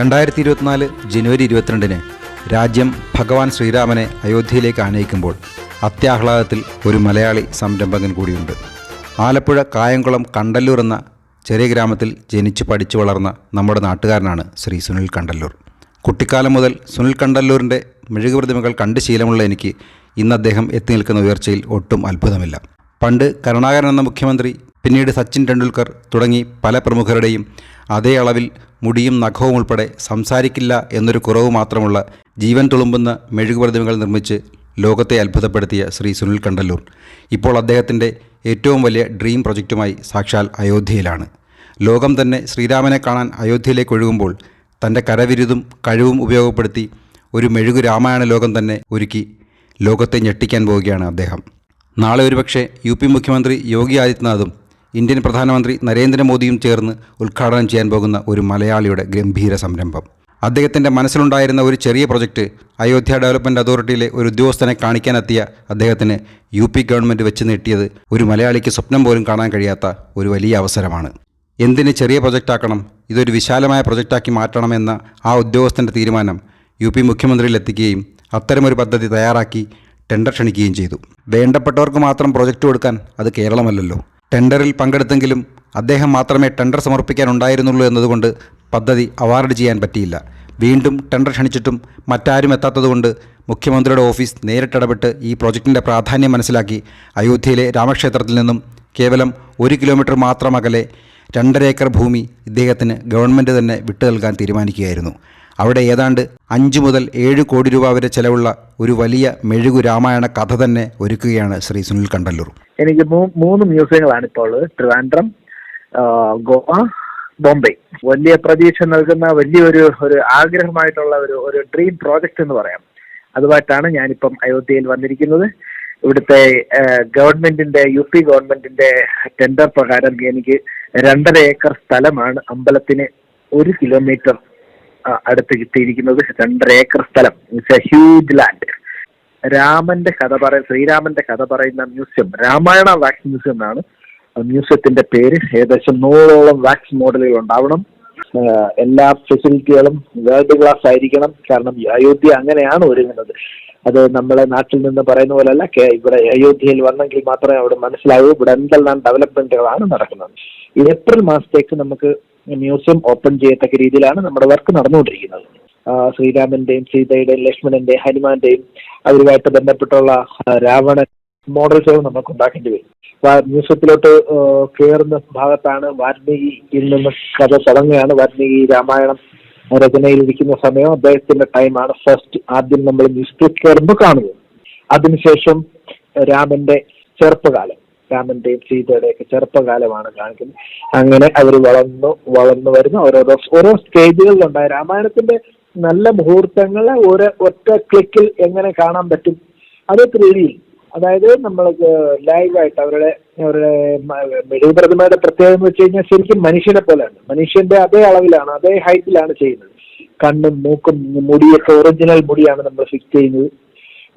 രണ്ടായിരത്തി ഇരുപത്തിനാല് ജനുവരി ഇരുപത്തിരണ്ടിന് രാജ്യം ഭഗവാൻ ശ്രീരാമനെ അയോധ്യയിലേക്ക് ആനയിക്കുമ്പോൾ അത്യാഹ്ലാദത്തിൽ ഒരു മലയാളി സംരംഭകൻ കൂടിയുണ്ട്. ആലപ്പുഴ കായംകുളം കണ്ടല്ലൂർ എന്ന ചെറിയ ഗ്രാമത്തിൽ ജനിച്ചു പഠിച്ചു വളർന്ന നമ്മുടെ നാട്ടുകാരനാണ് ശ്രീ സുനിൽ കണ്ടല്ലൂർ. കുട്ടിക്കാലം മുതൽ സുനിൽ കണ്ടല്ലൂരിന്റെ മെഴുകു പ്രതിമകൾ കണ്ട് ശീലമുള്ള എനിക്ക് ഇന്ന് അദ്ദേഹം എത്തി നിൽക്കുന്ന ഉയർച്ചയിൽ ഒട്ടും അത്ഭുതമില്ല. പണ്ട് കരുണാകരൻ എന്ന മുഖ്യമന്ത്രി പിന്നീട് സച്ചിൻ ടെണ്ടുൽക്കർ തുടങ്ങി പല പ്രമുഖരുടെയും അതേ അളവിൽ മുടിയും നഖവും ഉൾപ്പെടെ സംസാരിക്കില്ല എന്നൊരു കുറവ് മാത്രമുള്ള ജീവൻ തുളുമ്പുന്ന മെഴുകുപ്രതിമകൾ നിർമ്മിച്ച് ലോകത്തെ അത്ഭുതപ്പെടുത്തിയ ശ്രീ സുനിൽ കണ്ടല്ലൂർ. ഇപ്പോൾ അദ്ദേഹത്തിന്റെ ഏറ്റവും വലിയ ഡ്രീം പ്രൊജക്റ്റുമായി സാക്ഷാൽ അയോധ്യയിലാണ്. ലോകം തന്നെ ശ്രീരാമനെ കാണാൻ അയോധ്യയിലേക്ക് ഒഴുകുമ്പോൾ തന്റെ കരവിരുതും കഴിവും ഉപയോഗപ്പെടുത്തി ഒരു മെഴുകു രാമായണ ലോകം തന്നെ ഒരുക്കി ലോകത്തെ ഞെട്ടിക്കാൻ പോവുകയാണ് അദ്ദേഹം. നാളെ ഒരുപക്ഷെ യു പി മുഖ്യമന്ത്രി യോഗി ആദിത്യനാഥും ഇന്ത്യൻ പ്രധാനമന്ത്രി നരേന്ദ്രമോദിയും ചേർന്ന് ഉദ്ഘാടനം ചെയ്യാൻ പോകുന്ന ഒരു മലയാളിയുടെ ഗംഭീര സംരംഭം. അദ്ദേഹത്തിന്റെ മനസ്സിലുണ്ടായിരുന്ന ഒരു ചെറിയ പ്രൊജക്റ്റ് അയോധ്യ ഡെവലപ്മെന്റ് അതോറിറ്റിയിലെ ഒരു ഉദ്യോഗസ്ഥനെ കാണിക്കാനെത്തിയ അദ്ദേഹത്തിന് യു പി ഗവൺമെന്റ് വെച്ച് നീട്ടിയത് ഒരു മലയാളിക്ക് സ്വപ്നം പോലും കാണാൻ കഴിയാത്ത ഒരു വലിയ അവസരമാണ്. എന്തിന് ചെറിയ പ്രൊജക്റ്റാക്കണം ഇതൊരു വിശാലമായ പ്രൊജക്റ്റാക്കി മാറ്റണമെന്ന ആ ഉദ്യോഗസ്ഥന്റെ തീരുമാനം യു പി മുഖ്യമന്ത്രിയിലെത്തിക്കുകയും അത്തരമൊരു പദ്ധതി തയ്യാറാക്കി ടെൻഡർ ക്ഷണിക്കുകയും ചെയ്തു. വേണ്ടപ്പെട്ടവർക്ക് മാത്രം പ്രൊജക്റ്റ് കൊടുക്കാൻ അത് കേരളമല്ലല്ലോ. ടെൻഡറിൽ പങ്കെടുത്തെങ്കിലും അദ്ദേഹം മാത്രമേ ടെൻഡർ സമർപ്പിക്കാനുണ്ടായിരുന്നുള്ളൂ എന്നതുകൊണ്ട് പദ്ധതി അവാർഡ് ചെയ്യാൻ പറ്റിയില്ല. വീണ്ടും ടെൻഡർ ക്ഷണിച്ചിട്ടും മറ്റാരും എത്താത്തതുകൊണ്ട് മുഖ്യമന്ത്രിയുടെ ഓഫീസ് നേരിട്ടിടപെട്ട് ഈ പ്രോജക്റ്റിന്റെ പ്രാധാന്യം മനസ്സിലാക്കി അയോധ്യയിലെ രാമക്ഷേത്രത്തിൽ നിന്നും കേവലം ഒരു കിലോമീറ്റർ മാത്രം അകലെ രണ്ടര ഏക്കർ ഭൂമി ഇദ്ദേഹത്തിന് ഗവൺമെന്റ് തന്നെ വിട്ടു നൽകാൻ തീരുമാനിക്കുകയായിരുന്നു. അവിടെ ഏതാണ്ട് അഞ്ച് മുതൽ ഏഴ് കോടി രൂപ വരെ ചെലവുള്ള ഒരു വലിയ മെഴുകു രാമായണ കഥ തന്നെ ഒരുക്കുകയാണ് ശ്രീ സുനിൽ കണ്ടല്ലൂർ. എനിക്ക് മൂന്ന് മ്യൂസിയങ്ങളാണ് ഇപ്പോൾ ട്രിവാൻഡ്രം ഗോവ ബോംബെ. വലിയ പ്രതീക്ഷ നൽകുന്ന വലിയൊരു ഒരു ആഗ്രഹമായിട്ടുള്ള ഒരു ഒരു ഡ്രീം പ്രോജക്റ്റ് എന്ന് പറയാം. അതുമായിട്ടാണ് ഞാനിപ്പം അയോധ്യയിൽ വന്നിരിക്കുന്നത്. ഇവിടുത്തെ ഗവൺമെന്റിന്റെ യു പി ഗവൺമെന്റിന്റെ ടെൻഡർ പ്രകാരം എനിക്ക് രണ്ടര ഏക്കർ സ്ഥലമാണ് അമ്പലത്തിന് ഒരു കിലോമീറ്റർ അടുത്ത് കിട്ടിയിരിക്കുന്നത് രണ്ടര ഏക്കർ സ്ഥലം. ഇറ്റ്സ് എ ഹ്യൂജ് ലാൻഡ് രാമന്റെ കഥ പറയ ശ്രീരാമന്റെ കഥ പറയുന്ന മ്യൂസിയം രാമായണ വാക്സ് മ്യൂസിയം എന്നാണ്. മ്യൂസിയത്തിന്റെ പേര് ഏകദേശം നൂറോളം വാക്സ് മോഡലുകൾ ഉണ്ടാവണം. എല്ലാ ഫെസിലിറ്റികളും വേൾഡ് ക്ലാസ് ആയിരിക്കണം. കാരണം അയോധ്യ അങ്ങനെയാണ് ഒരുങ്ങുന്നത്. അത് നമ്മളെ നാട്ടിൽ നിന്ന് പറയുന്ന പോലെയല്ല ഇവിടെ അയോധ്യയിൽ വന്നെങ്കിൽ മാത്രമേ അവിടെ മനസ്സിലാവൂ. ഇവിടെ എന്തെല്ലാം ഡെവലപ്മെന്റുകളാണ് നടക്കുന്നത്. ഏപ്രിൽ മാസത്തേക്ക് നമുക്ക് മ്യൂസിയം ഓപ്പൺ ചെയ്യത്തക്ക രീതിയിലാണ് നമ്മുടെ വർക്ക് നടന്നുകൊണ്ടിരിക്കുന്നത്. ശ്രീരാമന്റെയും സീതയുടെയും ലക്ഷ്മണന്റെയും ഹനുമാന്റെയും അവരുമായിട്ട് ബന്ധപ്പെട്ടുള്ള രാവണൻ മോഡൽസുകൾ നമുക്ക് ഉണ്ടാക്കേണ്ടി വരും. മ്യൂസിയത്തിലോട്ട് കയറുന്ന ഭാഗത്താണ് വാൽമീകിയിൽ നിന്ന് കഥ തുടങ്ങുകയാണ്. വാൽമീകി രാമായണം രചനയിലിരിക്കുന്ന സമയം അദ്ദേഹത്തിന്റെ ടൈമാണ് ഫസ്റ്റ് ആദ്യം നമ്മൾ മ്യൂസിയത്തിൽ കയറുമ്പോൾ കാണുന്നത്. അതിനുശേഷം രാമന്റെ ചെറുപ്പകാലം. രാമന്റെയും സീതയുടെയൊക്കെ ചെറുപ്പകാലമാണ് കാണിക്കുന്നത്. അങ്ങനെ അവർ വളർന്നു വളർന്നു വരുന്ന ഓരോരോ ഓരോ സ്റ്റേജുകളിലുണ്ടായ രാമായണത്തിന്റെ നല്ല മുഹൂർത്തങ്ങളെ ഒരു ഒറ്റ ക്ലിക്കിൽ എങ്ങനെ കാണാൻ പറ്റും? അത് ത്രീഡിയിൽ. അതായത് നമ്മൾ ലൈവായിട്ട് അവരുടെ അവരുടെ മെഴുകു പ്രതിമയുടെ പ്രത്യേകത എന്ന് വെച്ച് കഴിഞ്ഞാൽ ശരിക്കും മനുഷ്യനെ പോലെയാണ്. മനുഷ്യന്റെ അതേ അളവിലാണ് അതേ ഹൈറ്റിലാണ് ചെയ്യുന്നത്. കണ്ണും മൂക്കും മുടിയൊക്കെ ഒറിജിനൽ മുടിയാണ് നമ്മൾ ഫിക്സ് ചെയ്യുന്നത്.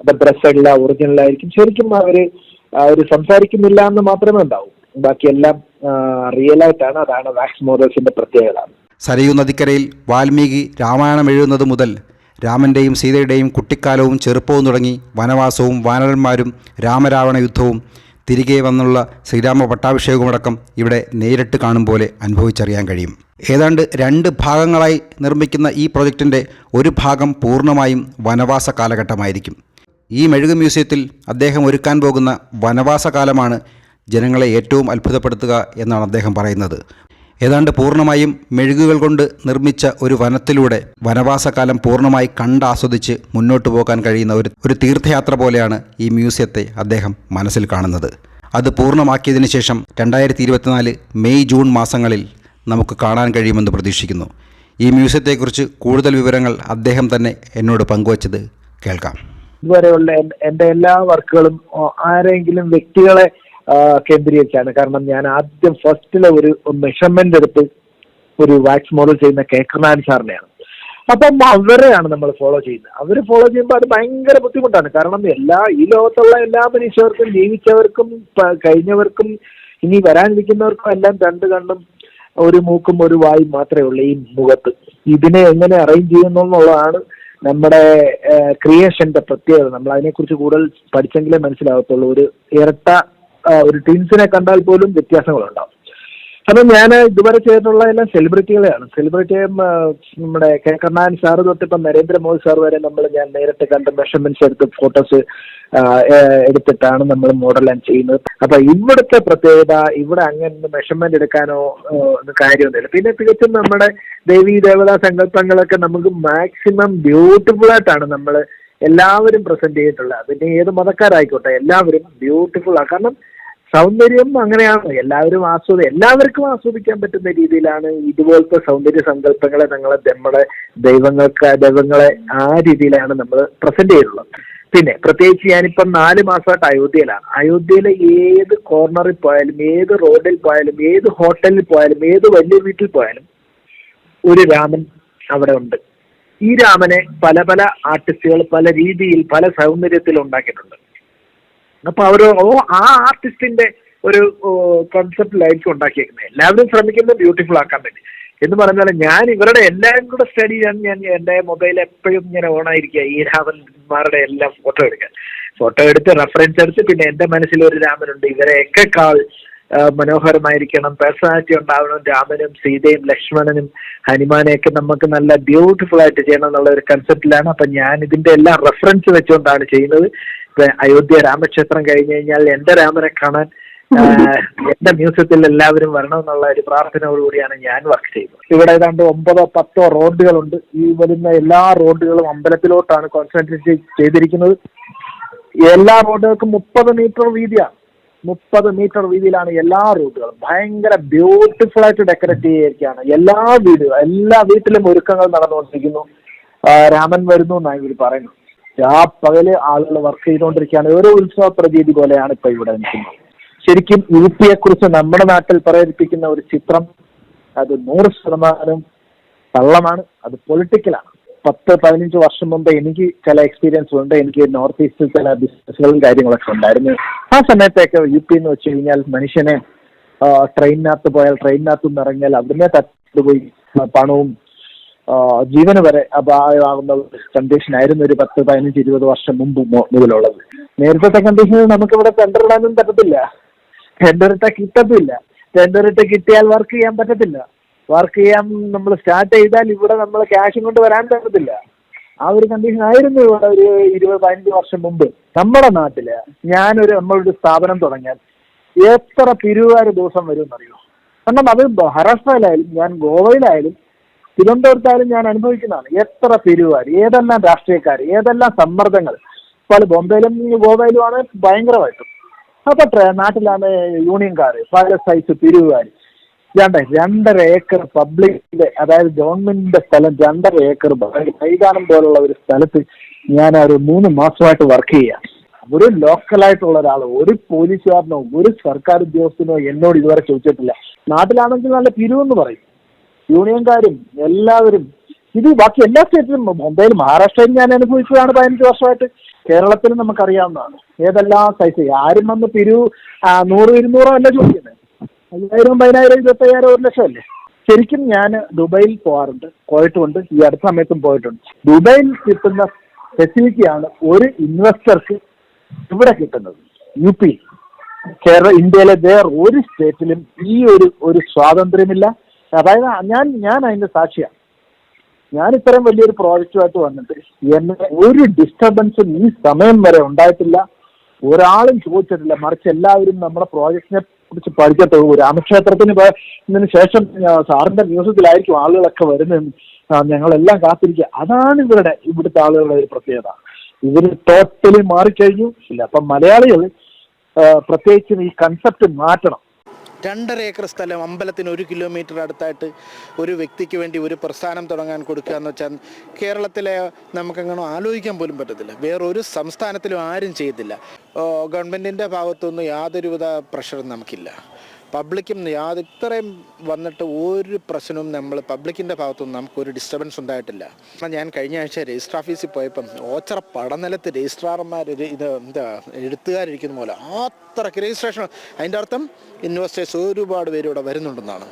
അപ്പൊ ഡ്രസ്സെല്ലാം ഒറിജിനൽ ആയിരിക്കും. ശരിക്കും അവർ അവർ സംസാരിക്കുന്നില്ല എന്ന് മാത്രമേ ഉണ്ടാവൂ. ബാക്കിയെല്ലാം റിയൽ ആയിട്ടാണ്. അതാണ് വാക്സ് മോഡൽസിന്റെ പ്രത്യേകത. സരയൂ നദിക്കരയിൽ വാൽമീകി രാമായണം എഴുതുന്നത് മുതൽ രാമന്റെയും സീതയുടെയും കുട്ടിക്കാലവും ചെറുപ്പവും തുടങ്ങി വനവാസവും വാനരന്മാരും രാമരാവണ യുദ്ധവും തിരികെ വന്നുള്ള ശ്രീരാമ പട്ടാഭിഷേകമടക്കം ഇവിടെ നേരിട്ട് കാണും പോലെ അനുഭവിച്ചറിയാൻ കഴിയും. ഏതാണ്ട് രണ്ട് ഭാഗങ്ങളായി നിർമ്മിക്കുന്ന ഈ പ്രൊജക്റ്റിന്റെ ഒരു ഭാഗം പൂർണമായും വനവാസ കാലഘട്ടമായിരിക്കും. ഈ മെഴുക് മ്യൂസിയത്തിൽ അദ്ദേഹം ഒരുക്കാൻ പോകുന്ന വനവാസകാലമാണ് ജനങ്ങളെ ഏറ്റവും അത്ഭുതപ്പെടുത്തുക എന്നാണ് അദ്ദേഹം പറയുന്നത്. ഏതാണ്ട് പൂർണമായും മെഴുകുകൾ കൊണ്ട് നിർമ്മിച്ച ഒരു വനത്തിലൂടെ വനവാസകാലം പൂർണമായി കണ്ടാസ്വദിച്ച് മുന്നോട്ട് പോകാൻ കഴിയുന്ന ഒരു ഒരു തീർത്ഥയാത്ര പോലെയാണ് ഈ മ്യൂസിയത്തെ അദ്ദേഹം മനസ്സിൽ കാണുന്നത്. അത് പൂർണമാക്കിയതിനു ശേഷം രണ്ടായിരത്തി ഇരുപത്തിനാല് മെയ് ജൂൺ മാസങ്ങളിൽ നമുക്ക് കാണാൻ കഴിയുമെന്ന് പ്രതീക്ഷിക്കുന്നു. ഈ മ്യൂസിയത്തെക്കുറിച്ച് കൂടുതൽ വിവരങ്ങൾ അദ്ദേഹം തന്നെ എന്നോട് പങ്കുവച്ചത് കേൾക്കാം. ഇതുവരെയുള്ള എന്റെ എല്ലാ വർക്കുകളും ആരെങ്കിലും വ്യക്തികളെ കേന്ദ്രീകരിച്ചാണ്. കാരണം ഞാൻ ആദ്യം ഫസ്റ്റിലെ ഒരു മെഷർമെന്റ് എടുത്ത് ഒരു വാക്സ് മോഡൽ ചെയ്യുന്ന കേക്കർനാൻ സാറിനെയാണ്. അപ്പം അവരെയാണ് നമ്മൾ ഫോളോ ചെയ്യുന്നത്. അവർ ഫോളോ ചെയ്യുമ്പോൾ അത് ഭയങ്കര ബുദ്ധിമുട്ടാണ്. കാരണം എല്ലാ ഈ ലോകത്തുള്ള എല്ലാ മനുഷ്യർക്കും ജീവിച്ചവർക്കും കഴിഞ്ഞവർക്കും ഇനി വരാനിരിക്കുന്നവർക്കും എല്ലാം രണ്ട് കണ്ണും ഒരു മൂക്കും ഒരു വായും മാത്രമേ ഉള്ളൂ ഈ മുഖത്ത്. ഇതിനെ എങ്ങനെ അറേഞ്ച് ചെയ്യുന്നു എന്നുള്ളതാണ് നമ്മുടെ ക്രിയേഷന്റെ പ്രത്യേകത. നമ്മൾ അതിനെക്കുറിച്ച് കൂടുതൽ പഠിച്ചെങ്കിലേ മനസ്സിലാകത്തുള്ളൂ. ഒരു ഇരട്ട ഒരു ട്വിൻസിനെ കണ്ടാൽ പോലും വ്യത്യാസങ്ങളുണ്ടാവും. കാരണം ഞാൻ ഇതുവരെ ചെയ്തിട്ടുള്ള എല്ലാം സെലിബ്രിറ്റികളെയാണ് സെലിബ്രിറ്റിയും നമ്മുടെ കെ. കരുണാകരൻ സാറ് തൊട്ട് ഇപ്പം നരേന്ദ്രമോദി സാർ വരെ നമ്മൾ ഞാൻ നേരിട്ട് കണ്ട് മെഷർമെന്റ്സ് എടുത്ത് ഫോട്ടോസ് എടുത്തിട്ടാണ് നമ്മൾ മോഡലാൻ ചെയ്യുന്നത്. അപ്പൊ ഇവിടുത്തെ പ്രത്യേകത ഇവിടെ അങ്ങനെ മെഷർമെന്റ് എടുക്കാനോ കാര്യമൊന്നുമില്ല. പിന്നെ തികച്ചും നമ്മുടെ ദേവീ ദേവതാ സങ്കല്പങ്ങളൊക്കെ നമുക്ക് മാക്സിമം ബ്യൂട്ടിഫുൾ ആയിട്ടാണ് നമ്മൾ എല്ലാവരും പ്രസന്റ് ചെയ്തിട്ടുള്ളത്. അതിന്റെ ഏത് മതക്കാരായിക്കോട്ടെ എല്ലാവരും ബ്യൂട്ടിഫുൾ ആണ് കാരണം സൗന്ദര്യം അങ്ങനെയാണ്. എല്ലാവരും ആസ്വദ എല്ലാവർക്കും ആസ്വദിക്കാൻ പറ്റുന്ന രീതിയിലാണ് ഇതുപോലത്തെ സൗന്ദര്യ സങ്കല്പങ്ങളെ ഞങ്ങളെ നമ്മുടെ ദൈവങ്ങൾക്ക് ദൈവങ്ങളെ ആ രീതിയിലാണ് നമ്മൾ പ്രസന്റ് ചെയ്തിട്ടുള്ളത്. പിന്നെ പ്രത്യേകിച്ച് ഞാനിപ്പം നാല് മാസമായിട്ട് അയോധ്യയിലാണ്. അയോധ്യയിലെ ഏത് കോർണറിൽ പോയാലും ഏത് റോഡിൽ പോയാലും ഏത് ഹോട്ടലിൽ പോയാലും ഏത് വലിയ വീട്ടിൽ പോയാലും ഒരു രാമൻ അവിടെ ഉണ്ട്. ഈ രാമനെ പല പല ആർട്ടിസ്റ്റുകൾ പല രീതിയിൽ പല സൗന്ദര്യത്തിൽ ഉണ്ടാക്കിയിട്ടുണ്ട്. അപ്പൊ അവർ ഓ ആ ആർട്ടിസ്റ്റിന്റെ ഒരു കൺസെപ്റ്റിലായിരിക്കും ഉണ്ടാക്കിയേക്കുന്നത് എല്ലാവരും ശ്രമിക്കുന്നത് ബ്യൂട്ടിഫുൾ ആക്കാൻ വേണ്ടി. എന്ന് പറഞ്ഞാൽ ഞാൻ ഇവരുടെ എല്ലാവരും കൂടെ സ്റ്റഡി ചെയ്യാൻ ഞാൻ എന്റെ മൊബൈൽ എപ്പോഴും ഇങ്ങനെ ഓൺ ആയിരിക്കുക. ഈ രാമന്മാരുടെ എല്ലാം ഫോട്ടോ എടുക്കാൻ ഫോട്ടോ എടുത്ത് റെഫറൻസ് എടുത്ത് പിന്നെ എന്റെ മനസ്സിൽ ഒരു രാമനുണ്ട്. ഇവരെയൊക്കെ കാൾ മനോഹരമായിരിക്കണം. പേഴ്സണാലിറ്റി ഉണ്ടാവണം. രാമനും സീതയും ലക്ഷ്മണനും ഹനുമാനെയൊക്കെ നമുക്ക് നല്ല ബ്യൂട്ടിഫുൾ ആയിട്ട് ചെയ്യണം എന്നുള്ള ഒരു കൺസെപ്റ്റിലാണ് അപ്പൊ ഞാൻ ഇതിന്റെ എല്ലാം റെഫറൻസ് വെച്ചുകൊണ്ടാണ് ചെയ്യുന്നത്. അയോധ്യ രാമക്ഷേത്രം കഴിഞ്ഞു കഴിഞ്ഞാൽ എന്റെ രാമനെ കാണാൻ എന്റെ മ്യൂസിയത്തിൽ എല്ലാവരും വരണം എന്നുള്ള ഒരു പ്രാർത്ഥനയോടുകൂടിയാണ് ഞാൻ വർക്ക് ചെയ്യുന്നത്. ഇവിടെ ഏതാണ്ട് ഒമ്പതോ പത്തോ റോഡുകളുണ്ട്. ഈ വരുന്ന എല്ലാ റോഡുകളും അമ്പലത്തിലോട്ടാണ് കോൺസെൻട്രേറ്റ് ചെയ്തിരിക്കുന്നത്. എല്ലാ റോഡുകൾക്കും മുപ്പത് മീറ്റർ വീതിയാണ് മുപ്പത് മീറ്റർ വീതിയിലാണ് എല്ലാ റൂട്ടുകളും ഭയങ്കര ബ്യൂട്ടിഫുൾ ആയിട്ട് ഡെക്കറേറ്റ് ചെയ്തിരിക്കുകയാണ്. എല്ലാ വീടുകളും എല്ലാ വീട്ടിലും ഒരുക്കങ്ങൾ നടന്നുകൊണ്ടിരിക്കുന്നു. രാമൻ വരുന്നു എന്നാണ് ഇവർ പറയുന്നത്. ആ പകൽ ആളുകൾ വർക്ക് ചെയ്തുകൊണ്ടിരിക്കുകയാണ്. ഓരോ ഉത്സവ പ്രതീതി പോലെയാണ് ഇപ്പൊ ഇവിടെ നിൽക്കുന്നത്. ശരിക്കും യു പിയെ കുറിച്ച് നമ്മുടെ നാട്ടിൽ പ്രേരിപ്പിക്കുന്ന ഒരു ചിത്രം അത് നൂറ് ശതമാനം കള്ളമാണ് അത് പൊളിറ്റിക്കലാണ് പത്ത് പതിനഞ്ച് വർഷം മുമ്പ് എനിക്ക് ചില എക്സ്പീരിയൻസ് ഉണ്ട്. എനിക്ക് നോർത്ത് ഈസ്റ്റിൽ ചില ബിസിനസ്സുകളും കാര്യങ്ങളൊക്കെ ഉണ്ടായിരുന്നു. ആ സമയത്തൊക്കെ യു പി എന്ന് വെച്ച് കഴിഞ്ഞാൽ മനുഷ്യനെ ട്രെയിനിനകത്ത് പോയാൽ ട്രെയിനിനകത്ത് നിന്ന് ഇറങ്ങിയാൽ അവിടുന്ന് തട്ടുപോയി ആ, പണവും ജീവന് വരെ അപായമാകുന്ന കണ്ടീഷൻ ആയിരുന്നു ഒരു പത്ത് പതിനഞ്ച് ഇരുപത് വർഷം മുമ്പ് മുതലുള്ളത്. നേരത്തെ കണ്ടീഷനിൽ നമുക്കിവിടെ ടെൻഡർ ഇടാനും പറ്റത്തില്ല. ടെൻഡർ ഇട്ട കിട്ടത്തില്ല. ടെൻഡർ ഇട്ട് കിട്ടിയാൽ വർക്ക് ചെയ്യാൻ പറ്റത്തില്ല. വർക്ക് ചെയ്യാൻ നമ്മൾ സ്റ്റാർട്ട് ചെയ്താൽ ഇവിടെ നമ്മൾ ക്യാഷും കൊണ്ട് വരാൻ പറ്റത്തില്ല. ആ ഒരു കണ്ടീഷൻ ആയിരുന്നു ഇവിടെ ഒരു ഇരുപത് പതിനഞ്ച് വർഷം മുമ്പ്. നമ്മുടെ നാട്ടിൽ ഞാനൊരു നമ്മളൊരു സ്ഥാപനം തുടങ്ങിയാൽ എത്ര പിരിവുകാർ ദിവസം വരും എന്നറിയോ കാരണം അത് മഹാരാഷ്ട്രയിലായാലും ഞാൻ ഗോവയിലായാലും തിരുവനന്തപുരത്തായാലും ഞാൻ അനുഭവിക്കുന്നതാണ്. എത്ര പിരിവുകാർ ഏതെല്ലാം രാഷ്ട്രീയക്കാർ ഏതെല്ലാം സമ്മർദ്ദങ്ങൾ ഇപ്പോൾ ബോംബെയിലും ഗോവയിലുമാണ് ഭയങ്കരമായിട്ടും. അപ്പൊ നാട്ടിലാണ് യൂണിയൻകാർ പല സൈസ് പിരിവുകാർ രണ്ട് രണ്ടര ഏക്കർ പബ്ലിക്കിന്റെ അതായത് ഗവൺമെന്റിന്റെ സ്ഥലം രണ്ടര ഏക്കർ മൈതാനം പോലുള്ള ഒരു സ്ഥലത്ത് ഞാൻ ഒരു മൂന്ന് മാസമായിട്ട് വർക്ക് ചെയ്യാം. ഒരു ലോക്കലായിട്ടുള്ള ഒരാൾ ഒരു പോലീസുകാരനോ ഒരു സർക്കാർ ഉദ്യോഗസ്ഥനോ എന്നോട് ഇതുവരെ ചോദിച്ചിട്ടില്ല. നാട്ടിലാണെങ്കിൽ നല്ല പിരിവെന്ന് പറയും. യൂണിയൻകാരും എല്ലാവരും ഇത് ബാക്കി എല്ലാ സ്റ്റേറ്റിലും മുംബൈയിൽ മഹാരാഷ്ട്രയിൽ ഞാൻ അനുഭവിച്ചതാണ് പതിനഞ്ച് വർഷമായിട്ട്. കേരളത്തിലും നമുക്കറിയാവുന്നതാണ്. ഏതെല്ലാം സൈസ് ആരും വന്ന് തിരു നൂറ് ഇരുന്നൂറോ അല്ല ചോദിക്കുന്നത് അയ്യായിരം പതിനായിരം ഇരുപത്തയ്യായിരം ഒരു ലക്ഷം അല്ലേ ശരിക്കും ഞാൻ ദുബൈയിൽ പോകാറുണ്ട് പോയിട്ടുമുണ്ട് ഈ അടുത്ത സമയത്തും പോയിട്ടുണ്ട്. ദുബൈയിൽ കിട്ടുന്ന ഫെസിലിറ്റിയാണ് ഒരു ഇൻവെസ്റ്റർക്ക് ഇവിടെ കിട്ടുന്നത്. U P. കേരള ഇന്ത്യയിലെ വേറെ ഒരു സ്റ്റേറ്റിലും ഈ ഒരു ഒരു സ്വാതന്ത്ര്യമില്ല. അതായത് ഞാൻ ഞാൻ അതിന്റെ സാക്ഷിയാണ് ഞാൻ ഇത്തരം വലിയൊരു പ്രോജക്റ്റുമായിട്ട് വന്നിട്ട് എന്നെ ഒരു ഡിസ്റ്റർബൻസും ഈ സമയം വരെ ഉണ്ടായിട്ടില്ല. ഒരാളും ചോദിച്ചിട്ടില്ല. മറിച്ച് എല്ലാവരും നമ്മുടെ പ്രോജക്റ്റിനെ കുറിച്ച് പഠിക്കട്ടെ. രാമക്ഷേത്രത്തിന് ശേഷം സാറിന്റെ മ്യൂസിയത്തിലായിരിക്കും ആളുകളൊക്കെ വരുന്നത് ഞങ്ങളെല്ലാം കാത്തിരിക്കുക. അതാണ് ഇവരുടെ ഇവിടുത്തെ ആളുകളുടെ ഒരു പ്രത്യേകത. ഇവർ ടോട്ടലി മാറിക്കഴിഞ്ഞു. ഇല്ല അപ്പം മലയാളികൾ പ്രത്യേകിച്ചും ഈ കൺസെപ്റ്റ് മാറ്റണം. രണ്ടര ഏക്കർ സ്ഥലം അമ്പലത്തിന് ഒരു കിലോമീറ്റർ അടുത്തായിട്ട് ഒരു വ്യക്തിക്ക് വേണ്ടി ഒരു പ്രസ്ഥാനം തുടങ്ങാൻ കൊടുക്കുക എന്ന് വെച്ചാൽ കേരളത്തിലെ നമുക്കങ്ങനെ ആലോചിക്കാൻ പോലും പറ്റത്തില്ല. വേറൊരു സംസ്ഥാനത്തിലും ആരും ചെയ്തില്ല ഗവൺമെന്റിന്റെ ഭാഗത്തുനിന്ന് യാതൊരുവിധ പ്രഷറും നമുക്കില്ല. പബ്ലിക്കും യാതൊരു ഇത്രയും വന്നിട്ട് ഒരു പ്രശ്നവും നമ്മൾ പബ്ലിക്കിന്റെ ഭാഗത്തുനിന്ന് നമുക്കൊരു ഡിസ്റ്റർബൻസ് ഉണ്ടായിട്ടില്ല. ഞാൻ കഴിഞ്ഞ ആഴ്ച രജിസ്റ്റർ ഓഫീസിൽ പോയപ്പം ഓച്ചറ പടനിലത്ത് രജിസ്ട്രാർമാർ ഇത് എന്താ എഴുത്തുകാരിരിക്കുന്ന പോലെ അത്രയ്ക്ക് രജിസ്ട്രേഷൻ അതിന്റെ അർത്ഥം ഇൻവെസ്റ്റേഴ്സ് ഒരുപാട് പേര് ഇവിടെ വരുന്നുണ്ടെന്നാണ്.